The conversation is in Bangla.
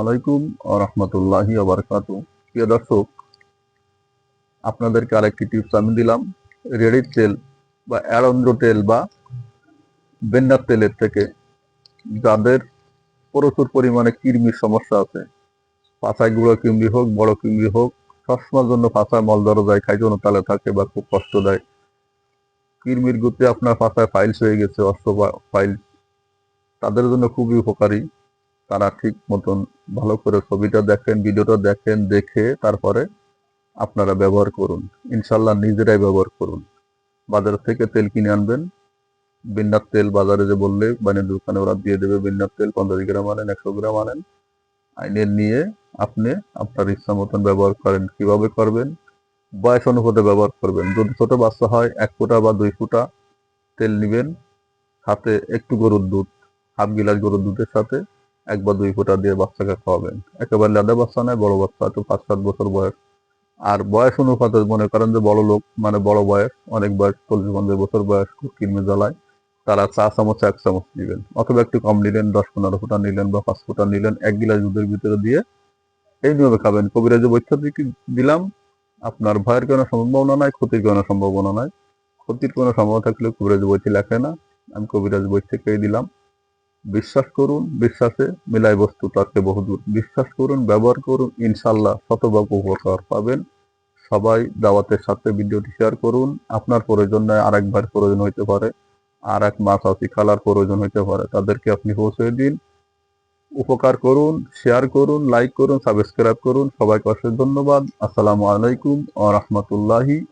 আলাইকুম রহমতুল্লাহি আবরকাত প্রিয় দর্শক, আপনাদেরকে আরেকটি টিপস আমি দিলাম। রেডির তেল বা অ্যারন্দ্র তেল বা বেন্নার তেলের থেকে, যাদের প্রচুর পরিমাণে কৃমির সমস্যা আছে। পাছায় গুঁড়ো কৃমি হোক, বড় কৃমি হোক, সবসময়ের জন্য পাছায় মলদারও যায় খাই জন্য তালে থাকে বা খুব কষ্ট দেয়। কৃমির গুতে আপনার পাছায় ফাইলস হয়ে গেছে, অস্ত্র ফাইল তাদের জন্য খুবই উপকারী। তারা ঠিক মতন ভালো করে ছবিটা দেখেন, ভিডিওটা দেখেন, দেখে তারপরে আপনারা ব্যবহার করুন। ইনশাল্লাহ নিজেরাই ব্যবহার করুন। বাজার থেকে তেল কিনে আনবেন। বিন্নার তেল বাজারে যে বললে, বানের দোকানে ওরা দিয়ে দেবে বিন্নার তেল, পঞ্চাশ গ্রাম আনেন, একশো গ্রাম আনেন। আইনের নিয়ে আপনি আপনার ইচ্ছা মতন ব্যবহার করেন। কীভাবে করবেন? বয়স অনুপাতে ব্যবহার করবেন। যদি ছোট বাচ্চা হয়, এক ফুটা বা দুই ফুটা তেল নিবেন। সাথে একটু গরুর দুধ, হাফ গিলাস গরুর দুধের সাথে এক বা দুই ফোঁটা দিয়ে বাচ্চাকে খাওয়াবেন। একেবারে লাদা বাচ্চা নয়, বড় বাচ্চা তো পাঁচ সাত বছর বয়স। আর বয়স অনুপাতে মনে করেন যে বড় লোক মানে বড় বয়স, অনেক বয়স, চল্লিশ পঞ্চাশ বছর বয়স কিনবে জ্বালায় তারা চা চামচ, এক চামচ নেবেন অথবা একটু কম নিলেন, দশ পনেরো ফোঁটা নিলেন বা পাঁচ ফোঁটা নিলেন, এক গিলাস দুধের ভিতরে দিয়ে এই নিয়মে খাবেন। কবিরাজি বৈঠা দিলাম? আপনার ভয়ের কোনো সম্ভাবনা নাই, ক্ষতির কোনো সম্ভাবনা নাই। ক্ষতির কোনো সম্ভাবনা থাকলে কবিরাজ বইটি লেখে না। আমি কবিরাজ বই থেকেই দিলাম। বিশ্বাস করুন, বিশ্বাসে মিলাই বস্তু তাকে বহুদূর। বিশ্বাস করুন, ব্যবহার করুন ইনশাল্লাহ শতভাগ উপকার পাবেন। সবাই দাওয়াতের সাথে ভিডিওটি শেয়ার করুন। আপনার প্রয়োজন আরেক ভাইয়ের প্রয়োজন হইতে পারে। আর এক মাছ আসি খালার প্রয়োজন হইতে পারে। তাদেরকে আপনি পৌঁছে দিন। উপকার করুন, শেয়ার করুন, লাইক করুন, সাবস্ক্রাইব করুন। সবাইকে অশেষ ধন্যবাদ। আসসালামু আলাইকুম ও রহমতুল্লাহি